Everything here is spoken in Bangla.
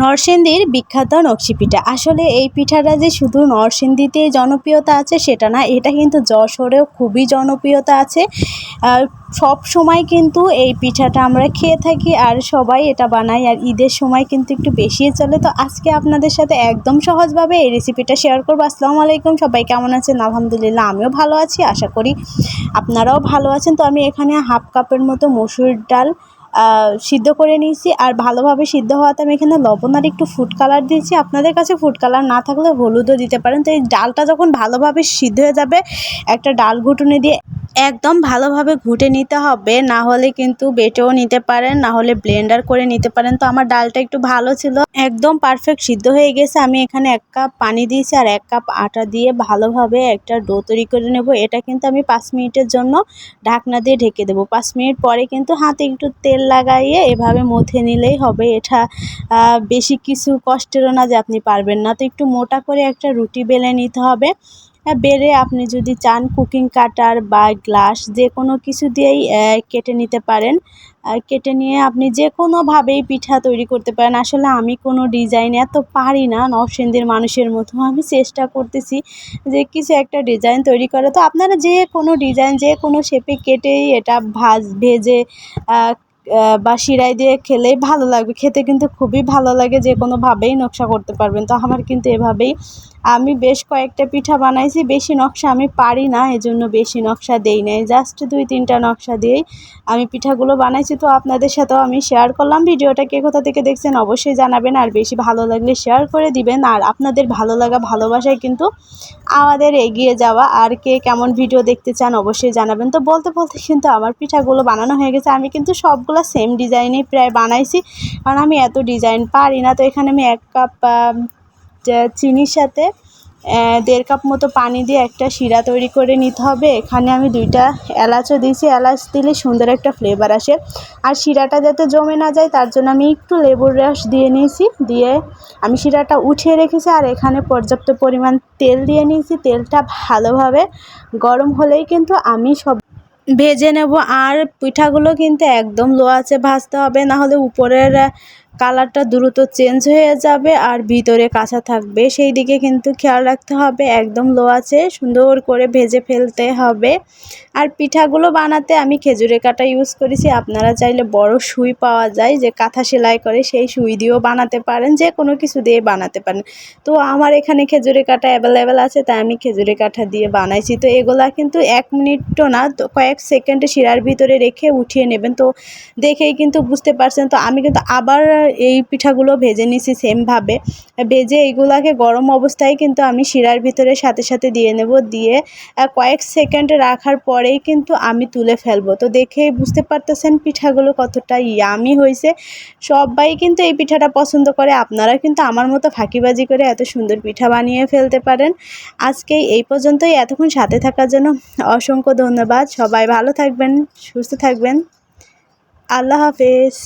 নরসিংদীর বিখ্যাত নকশি পিঠা আসলে এই পিঠাটা যে শুধু নরসিংদীতেই জনপ্রিয়তা আছে, সেটা না, এটা কিন্তু যশোরেও খুবই জনপ্রিয়তা আছে। সব সময় কিন্তু এই পিঠাটা আমরা খেয়ে থাকি আর সবাই এটা বানাই আর ঈদের সময় কিন্তু একটু বেশি চলে। তো আজকে আপনাদের সাথে একদম সহজভাবে এই রেসিপিটা শেয়ার করব। আসসালামু আলাইকুম, সবাই কেমন আছেন? আলহামদুলিল্লাহ, আমিও ভালো আছি, আশা করি আপনারাও ভালো আছেন। তো আমি এখানে হাফ কাপের মতো মসুর ডাল সিদ্ধ করে নিয়েছি। আর ভালোভাবে সিদ্ধ হওয়াতে আমি এখানে লবণ আর একটু ফুড কালার দিয়েছি। আপনাদের কাছে ফুড কালার না থাকলে হলুদও দিতে পারেন। তো এই ডালটা যখন ভালোভাবে সিদ্ধ হয়ে যাবে, একটা ডাল ঘুটুনি দিয়ে একদম ভালোভাবে ঘুটে নিতে হবে, না হলে কিন্তু বেটেও নিতে পারেন, না হলে ব্লেন্ডার করে নিতে পারেন। তো আমার ডালটা একটু ভালো ছিল, একদম পারফেক্ট সিদ্ধ হয়ে গেছে। আমি এখানে এক কাপ পানি দিয়েছি আর এক কাপ আটা দিয়ে ভালোভাবে একটা ডো তৈরি করে নেব। এটা কিন্তু আমি পাঁচ মিনিটের জন্য ঢাকনা দিয়ে ঢেকে দেবো। পাঁচ মিনিট পরে কিন্তু হাতে একটু তেল লাগাইয়ে এভাবে মথে নিলেই হবে। এটা বেশি কিছু কষ্টেরও না যে আপনি পারবেন না। তো একটু মোটা করে একটা রুটি বেলে নিতে হবে। বেড়ে আপনি যদি চান কুকিং কাটার বা গ্লাস যে কোনো কিছু দিয়েই কেটে নিতে পারেন। কেটে নিয়ে আপনি যে কোনোভাবেই পিঠা তৈরি করতে পারেন। আসলে আমি কোনো ডিজাইন এত পারি না, নরসিংদীর মানুষের মতো। আমি চেষ্টা করতেছি যে কিছু একটা ডিজাইন তৈরি করে তো আপনারা যে কোনো ডিজাইন, যে কোনো শেপে কেটেই এটা ভাজ, ভেজে বা শিরায় দিয়ে খেলেই ভালো লাগবে। খেতে কিন্তু খুবই ভালো লাগে, যে কোনোভাবেই নকশা করতে পারবেন। তো আমার কিন্তু এভাবেই আমি বেশ কয়েকটা পিঠা বানাইছি, বেশি নকশা আমি পারি না, এজন্য বেশি নকশা দেই নাই। জাস্ট দুই তিনটা নকশা দিয়েই আমি পিঠাগুলো বানাইছি। তো আপনাদের সাথেও আমি শেয়ার করলাম। ভিডিওটা কে কোথা থেকে দেখছেন অবশ্যই জানাবেন, আর বেশি ভালো লাগলে শেয়ার করে দিবেন। আর আপনাদের ভালো লাগা ভালোবাসায় কিন্তু আমাদের এগিয়ে যাওয়া। আর কে কেমন ভিডিও দেখতে চান অবশ্যই জানাবেন। তো বলতে বলতে কিন্তু আমার পিঠাগুলো বানানো হয়ে গেছে। আমি কিন্তু সবগুলো সেম ডিজাইনেই প্রায় বানাইছি। কারণ আমি এত ডিজাইন পারি না। তো এখানে আমি এক কাপ চিনির সাথে দেড় কাপ মতো পানি দিয়ে একটা শিরা তৈরি করে নিতে হবে। এখানে আমি দুইটা এলাচও দিয়েছি। এলাচ দিলে সুন্দর একটা ফ্লেভার আসে। আর শিরাটা যাতে জমে না যায়, তার জন্য আমি একটু লেবুর রস দিয়ে নিয়েছি। দিয়ে আমি শিরাটা উঠিয়ে রেখেছি আর এখানে পর্যাপ্ত পরিমাণ তেল দিয়ে নিয়েছি। তেলটা ভালোভাবে গরম হলেই কিন্তু আমি সব ভেজে নেব। আর পিঠাগুলো কিন্তু একদম লো আছে ভাজতে হবে। না হলে উপরের কালারটা দ্রুত চেঞ্জ হয়ে যাবে আর ভিতরে কাঁচা থাকবে। সেই দিকে কিন্তু খেয়াল রাখতে হবে, একদম লো আছে, সুন্দর করে ভেজে ফেলতে হবে। আর পিঠাগুলো বানাতে আমি খেজুরের কাটা ইউজ করেছি। আপনারা চাইলে বড় সুই পাওয়া যায়, যে কাঁথা সেলাই করে সেই সুই দিয়েও বানাতে পারেন, যে কোনো কিছু দিয়ে বানাতে পারেন। তো আমার এখানে খেজুরের কাঁটা অ্যাভেলেবেল আছে, তাই আমি খেজুরের কাঁটা দিয়ে বানাইছি। তো এগুলা কিন্তু এক মিনিটও না, তো কয়েক সেকেন্ডে শিরার ভিতরে রেখে উঠিয়ে নেবেন। তো দেখেই কিন্তু বুঝতে পারছেন, তো আমি কিন্তু আবার এই পিঠাগুলো ভেজে নিছি সেমভাবে। ভেজে এইগুলাকে গরম অবস্থায় কিন্তু আমি শিরার ভিতরে সাথে সাথে দিয়ে নেব। দিয়ে কয়েক সেকেন্ড রাখার পরেই কিন্তু আমি তুলে ফেলব। তো দেখেই বুঝতে পারতেছেন পিঠাগুলো কতটা ইয়ামি হয়েছে। সবাই কিন্তু এই পিঠাটা পছন্দ করে। আপনারা কিন্তু আমার মতো ফাঁকিবাজি করে এত সুন্দর পিঠা বানিয়ে ফেলতে পারেন। আজকে এই পর্যন্তই। এতক্ষণ সাথে থাকার জন্য অসংখ্য ধন্যবাদ। সবাই ভালো থাকবেন, সুস্থ থাকবেন। আল্লাহ হাফেজ।